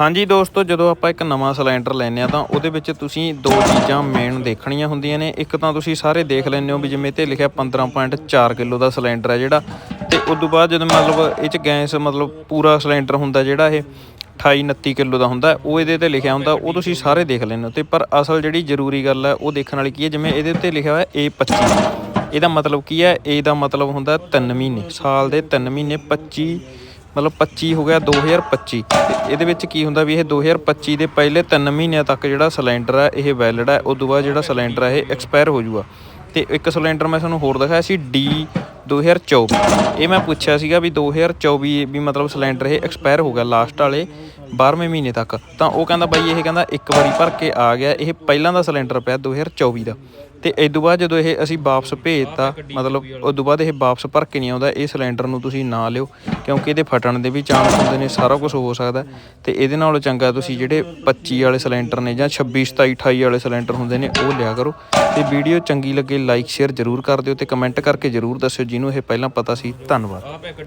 ਹਾਂਜੀ ਦੋਸਤੋ, ਜਦੋਂ ਆਪਾਂ ਇੱਕ ਨਵਾਂ ਸਿਲੰਡਰ ਲੈਨੇ ਆ ਤਾਂ ਉਹਦੇ ਵਿੱਚ ਤੁਸੀਂ ਦੋ ਚੀਜ਼ਾਂ ਮੇਨ ਦੇਖਣੀਆਂ ਹੁੰਦੀਆਂ ਨੇ। ਇੱਕ ਤਾਂ ਤੁਸੀਂ ਸਾਰੇ ਦੇਖ ਲੈਂਦੇ ਹੋ ਵੀ ਜਿਵੇਂ ਤੇ ਲਿਖਿਆ 15.4 ਕਿਲੋ ਦਾ ਸਿਲੰਡਰ ਹੈ ਜਿਹੜਾ। ਤੇ ਉਸ ਤੋਂ ਬਾਅਦ ਜਦੋਂ ਮਤਲਬ ਇਹ ਚ ਗੈਸ ਮਤਲਬ ਪੂਰਾ ਸਿਲੰਡਰ ਹੁੰਦਾ ਜਿਹੜਾ ਇਹ 28 29 ਕਿਲੋ ਦਾ ਹੁੰਦਾ, ਉਹ ਇਹਦੇ ਤੇ ਲਿਖਿਆ ਹੁੰਦਾ, ਉਹ ਤੁਸੀਂ ਸਾਰੇ ਦੇਖ ਲੈਂਦੇ ਹੋ। ਤੇ ਪਰ ਅਸਲ ਜਿਹੜੀ ਜ਼ਰੂਰੀ ਗੱਲ ਹੈ, ਉਹ ਦੇਖਣ ਵਾਲੀ ਕੀ ਹੈ, ਜਿਵੇਂ ਇਹਦੇ ਉੱਤੇ ਲਿਖਿਆ ਹੋਇਆ A25 ਇਹਦਾ ਮਤਲਬ ਕੀ ਹੈ? A ਦਾ ਮਤਲਬ ਹੁੰਦਾ 3 ਮਹੀਨੇ, ਸਾਲ ਦੇ 3 ਮਹੀਨੇ 25 ਮਤਲਬ 25 ਹੋ ਗਿਆ 2025 ਤੇ ਇਹਦੇ ਵਿੱਚ ਕੀ ਹੁੰਦਾ ਵੀ ਇਹ 2025 ਦੇ ਪਹਿਲੇ 3 ਮਹੀਨਿਆਂ ਤੱਕ ਜਿਹੜਾ ਸਿਲੰਡਰ ਹੈ, ਇਹ ਵੈਲਿਡ ਹੈ। ਉਸ ਤੋਂ ਬਾਅਦ ਜਿਹੜਾ ਸਿਲੰਡਰ ਹੈ, ਇਹ ਐਕਸਪਾਇਰ ਹੋ ਜਾਊਗਾ ਤੇ ਇੱਕ ਸਿਲੰਡਰ ਮੈਂ ਤੁਹਾਨੂੰ ਹੋਰ ਦਿਖਾਇਆ ਸੀ, D 2024 ਇਹ ਮੈਂ ਪੁੱਛਿਆ ਸੀਗਾ ਵੀ 2024 ਵੀ ਮਤਲਬ ਸਿਲੰਡਰ ਇਹ ਐਕਸਪਾਇਰ ਹੋ ਗਿਆ ਲਾਸਟ ਵਾਲੇ 12ਵੇਂ ਮਹੀਨੇ ਤੱਕ। ਤਾਂ ਉਹ ਕਹਿੰਦਾ ਬਾਈ, ਇਹ ਕਹਿੰਦਾ ਇੱਕ ਵਾਰੀ ਭਰ ਕੇ ਆ ਗਿਆ। ਇਹ ਪਹਿਲਾਂ ਦਾ ਸਿਲੰਡਰ ਪਿਆ 2024 ਦਾ। ਤੇ ਇਸ ਤੋਂ ਬਾਅਦ ਜਦੋਂ ਇਹ ਅਸੀਂ ਵਾਪਸ ਭੇਜਤਾ, ਮਤਲਬ ਉਸ ਤੋਂ ਬਾਅਦ ਇਹ ਵਾਪਸ ਭਰ ਕੇ ਨਹੀਂ ਆਉਂਦਾ, ਇਹ ਸਿਲੰਡਰ ਨੂੰ ਤੁਸੀਂ ਨਾ ਲਿਓ, ਕਿਉਂਕਿ ਇਹਦੇ ਫਟਣ ਦੇ ਵੀ ਚਾਂਸ ਹੁੰਦੇ ਨੇ, ਸਾਰਾ ਕੁਝ ਹੋ ਸਕਦਾ ਤੇ ਇਹਦੇ ਨਾਲੋਂ ਚੰਗਾ ਤੁਸੀਂ ਜਿਹੜੇ 25 ਵਾਲੇ ਸਿਲੰਡਰ ਨੇ ਜਾਂ 26 27 28 ਵਾਲੇ ਸਿਲੰਡਰ ਹੁੰਦੇ ਨੇ, ਉਹ ਲਿਆ ਕਰੋ। ਤੇ ਵੀਡੀਓ ਚੰਗੀ ਲੱਗੇ, ਲਾਈਕ, ਸ਼ੇਅਰ ਜ਼ਰੂਰ ਕਰ ਦਿਓ ਤੇ ਕਮੈਂਟ ਕਰਕੇ ਜ਼ਰੂਰ ਦੱਸਿਓ, ਜਿਹਨੂੰ ਇਹ ਪਹਿਲਾਂ ਪਤਾ ਸੀ। ਧੰਨਵਾਦ।